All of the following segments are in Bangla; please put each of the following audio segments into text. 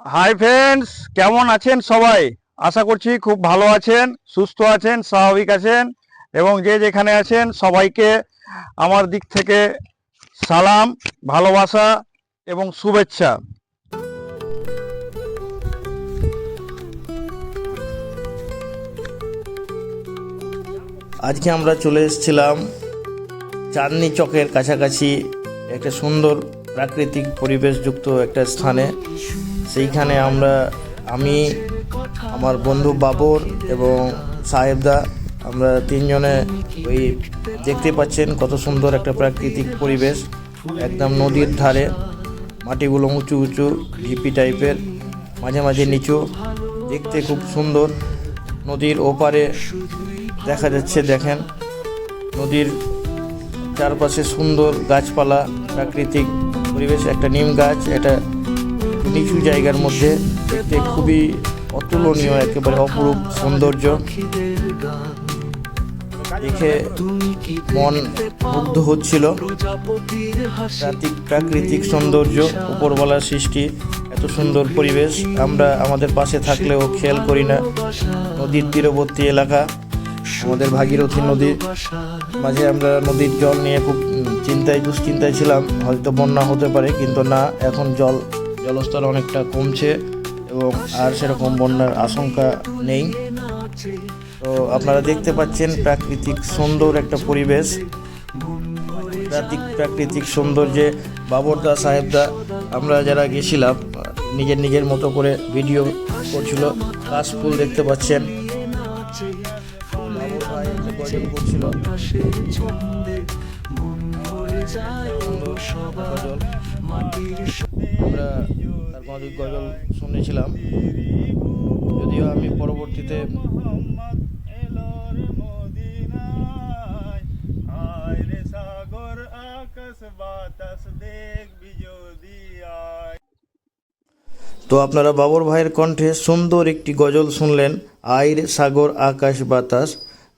হাই ফ্রেন্ডস কেমন আছেন সবাই? আশা করছি খুব ভালো আছেন, সুস্থ আছেন, স্বাভাবিক আছেন, এবং যে যেখানে আছেন সবাইকে আমার দিক থেকে সালাম, ভালোবাসা এবং শুভেচ্ছা। আজকে আমরা চলে এসেছিলাম চাঁদনি চকের কাছাকাছি একটা সুন্দর প্রাকৃতিক পরিবেশযুক্ত একটা স্থানে। সেইখানে আমরা, আমি, আমার বন্ধু বাবর এবং সাহেবদা, আমরা তিনজনে ওই দেখতে পাচ্ছেন কত সুন্দর একটা প্রাকৃতিক পরিবেশ। একদম নদীর ধারে, মাটিগুলো উঁচু উঁচু, ঢিপি টাইপের, মাঝে মাঝে নিচু, দেখতে খুব সুন্দর। নদীর ওপারে দেখা যাচ্ছে, দেখেন, নদীর চারপাশে সুন্দর গাছপালা, প্রাকৃতিক পরিবেশ, একটা নিম গাছ এটা নিচু জায়গার মধ্যে দেখতে খুবই অতুলনীয়, একেবারে অপরূপ সৌন্দর্য। দেখে মন মুগ্ধ হচ্ছিল। প্রাকৃতিক প্রাকৃতিক সৌন্দর্য, উপরওয়ালার সৃষ্টি, এত সুন্দর পরিবেশ। আমরা আমাদের পাশে থাকলেও খেয়াল করি না। নদীর তীরবর্তী এলাকা, আমাদের ভাগীরথী নদীর মাঝে আমরা নদীর জল নিয়ে খুব চিন্তায়, দুশ্চিন্তায় ছিলাম। হয়তো বন্যা হতে পারে, কিন্তু না, এখন জল জলস্তর অনেকটা কমছে এবং আর সেরকম বন্যার আশঙ্কা নেই। তো আপনারা দেখতে পাচ্ছেন প্রাকৃতিক সুন্দর একটা পরিবেশ। প্রাকৃতিক প্রাকৃতিক সৌন্দর্যে বাবরদা সাহেবদা, আমরা যারা গেছিলাম, নিজের নিজের মতো করে ভিডিও করছিল, কাশফুল দেখতে পাচ্ছেন। করছিল। গজল। আমরা তার মাধুর গজল শুনেছিলাম। যদিও আমি পরবর্তীতে সাগর আকাশ বাতাস দেখবি যদি আয়। তো আপনারা বাবর ভাইয়ের কণ্ঠে সুন্দর একটি গজল শুনলেন আইর সাগর আকাশ বাতাস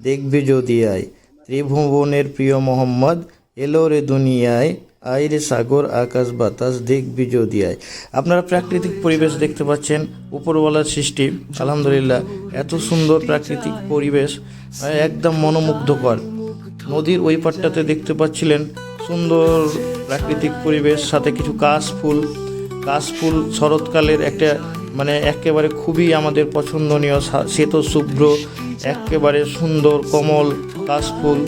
দেখবি যদি আয়। ত্রিভুবনের প্রিয় মোহাম্মদ এলো রে দুনিয়ায় আইরে সাগর, আকাশ, বাতাস দেখবি যদি আয় আপনারা প্রাকৃতিক পরিবেশ দেখতে পাচ্ছেন, উপরওয়ালার সৃষ্টি। আলহামদুলিল্লাহ, এত সুন্দর প্রাকৃতিক পরিবেশ একদম মনোমুগ্ধকর। নদীর ওই পাটটাতে দেখতে পাচ্ছিলেন, সুন্দর প্রাকৃতিক পরিবেশ, সাথে কিছু কাশ ফুল। কাশফুল শরৎকালের একটা মানে একেবারে খুবই আমাদের পছন্দনীয় শ্বেত শুভ্র একেবারে সুন্দর, কমল কাশফুল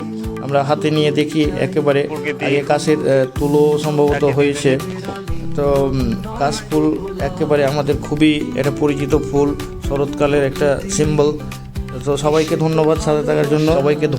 আমরা হাতে নিয়ে দেখি একেবারে আগে কাশের তুলো সম্ভবত হয়েছে। তো কাশ ফুল একেবারে আমাদের খুবই একটা পরিচিত ফুল, শরৎকালের একটা সিম্বল তো সবাইকে ধন্যবাদ সাথে থাকার জন্য। সবাইকে